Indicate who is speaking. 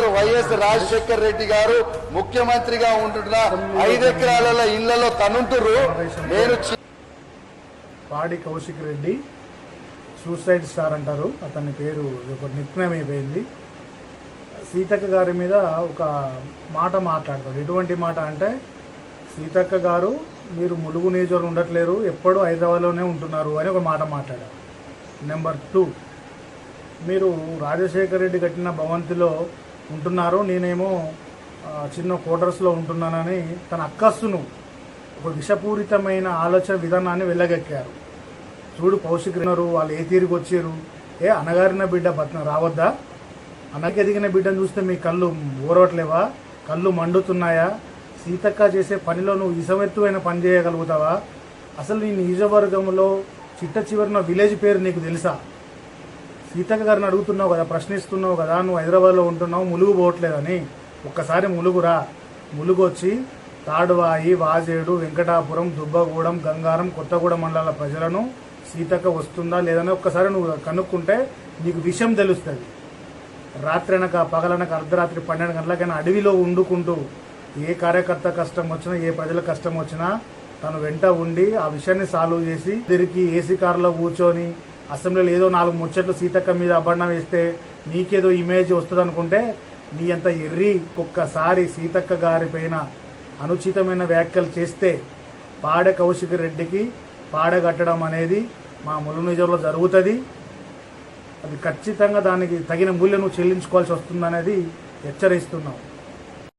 Speaker 1: గారు వైఎస్ రాజశేఖర్ రెడ్డి గారు ముఖ్యమంత్రిగా ఉంటున్న ఐదు ఎకరాల ఇళ్ళలో తనుంటురు నేను
Speaker 2: పాడి కౌశిక్ రెడ్డి సూసైడ్ స్టార్ అంటారు. అతని పేరు ఒక నిక్నేమ్ అయిపోయింది సీతక్క గారి మీద ఒక మాట మాట్లాడతాడు. ఎటువంటి మాట అంటే సీతక్క గారు మీరు ములుగు నియోజకవర్గం ఉండట్లేరు ఎప్పుడూ హైదరాబాద్లోనే ఉంటున్నారు అని ఒక మాట మాట్లాడారు. నెంబర్ టూ మీరు రాజశేఖర్ రెడ్డి కట్టిన భవంతిలో ఉంటున్నారు నేనేమో చిన్న క్వార్టర్స్లో ఉంటున్నానని తన అక్కస్సును ఒక విషపూరితమైన ఆలోచన విధానాన్ని వెళ్ళగక్కారు చూడు పౌష్టికున్నారు వాళ్ళు ఏ తీరుకు వచ్చారు? ఏ అనగారిన బిడ్డ బతన రావద్దా? అన్నకి ఎదిగిన బిడ్డను చూస్తే మీ కళ్ళు ఊరవట్లేవా? కళ్ళు మండుతున్నాయా? సీతక్క చేసే పనిలో నువ్వు ఇసమెత్తువైన పని చేయగలుగుతావా? అసలు నీ నియోజకవర్గంలో చిట్ట చివరిన విలేజ్ పేరు నీకు తెలుసా? సీతక్క గారిని అడుగుతున్నావు కదా ప్రశ్నిస్తున్నావు కదా నువ్వు హైదరాబాద్లో ఉంటున్నావు ములుగు పోవట్లేదని. ఒక్కసారి ములుగురా. ములుగు వచ్చి తాడువాయి వాజేడు వెంకటాపురం దుబ్బగూడెం గంగారం కొత్తగూడెం మండలాల ప్రజలను సీతక్క వస్తుందా లేదని ఒక్కసారి నువ్వు కనుక్కుంటే నీకు విషయం తెలుస్తుంది. రాత్రి అనక పగలనక అర్ధరాత్రి పన్నెండు గంటలకైనా అడవిలో వండుకుంటూ ఏ కార్యకర్త కష్టం వచ్చినా ఏ ప్రజల కష్టం వచ్చినా తను వెంట ఉండి ఆ విషయాన్ని సాల్వ్ చేసి తిరిగి ఏసీ కారులో కూర్చొని అసెంబ్లీలో ఏదో నాలుగు ముచ్చట్లు సీతక్క మీద అబ్బడం వేస్తే నీకేదో ఇమేజ్ వస్తుంది అనుకుంటే నీ అంత ఎర్రి ఒక్కసారి సీతక్క గారి పైన అనుచితమైన వ్యాఖ్యలు చేస్తే పాడె కౌశిక్ రెడ్డికి పాడగట్టడం అనేది మా ములు నిజంలో జరుగుతుంది. అది ఖచ్చితంగా దానికి తగిన మూల్యం చెల్లించుకోవాల్సి వస్తుందనేది హెచ్చరిస్తున్నాం.